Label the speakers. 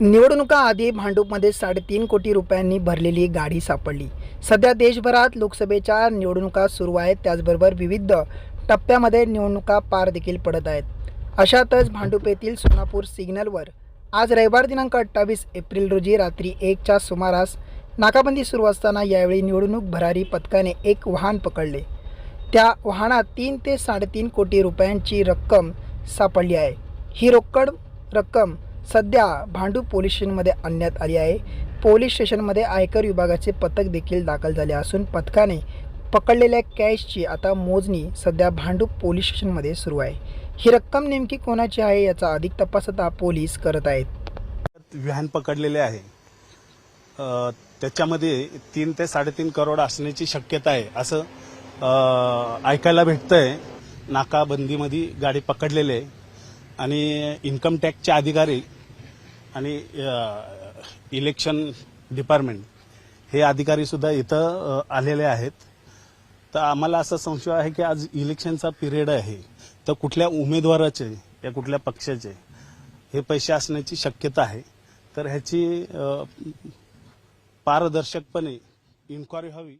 Speaker 1: निवडणुकाआधी भांडूपमध्ये साडेतीन कोटी रुपयांनी भरलेली गाडी सापडली. सध्या देशभरात लोकसभेच्या निवडणुका सुरू आहेत. त्याचबरोबर विविध टप्प्यामध्ये निवडणुका पार देखील पडत आहेत. अशातच भांडूप येथील सोनापूर सिग्नलवर आज रविवार दिनांक अठ्ठावीस एप्रिल रोजी रात्री एकच्या सुमारास नाकाबंदी सुरू असताना यावेळी निवडणूक भरारी पथकाने एक वाहन पकडले. त्या वाहनात तीन ते साडेतीन कोटी रुपयांची रक्कम सापडली आहे. ही रोकड रक्कम सध्या भांडूप पोलीस स्टेशनमध्ये आणण्यात आली आहे. पोलीस स्टेशनमध्ये आयकर विभागाचे पथक देखील दाखल झाले असून पथकाने पकडलेल्या कॅशची आता मोजणी सध्या भांडूप पोलीस स्टेशनमध्ये सुरू आहे. ही रक्कम नेमकी कोणाची आहे याचा अधिक तपास आता पोलीस करत आहेत.
Speaker 2: व्हॅन पकडलेले आहे. त्याच्यामध्ये तीन ते साडेतीन करोड असण्याची शक्यता आहे असं ऐकायला भेटतंय. नाकाबंदीमध्ये गाडी पकडलेली आहे. आणि इन्कम टॅक्सचे अधिकारी आणि इलेक्शन डिपार्टमेंट हे अधिकारी सुद्धा इथं आलेले आहेत. तर आम्हाला असा संशय आहे की आज इलेक्शनचा पिरियड आहे तर कुठल्या उमेदवाराचे या कुठल्या पक्षाचे हे पैसे असण्याची शक्यता आहे. तर ह्याची पारदर्शकपणे इन्क्वायरी हवी.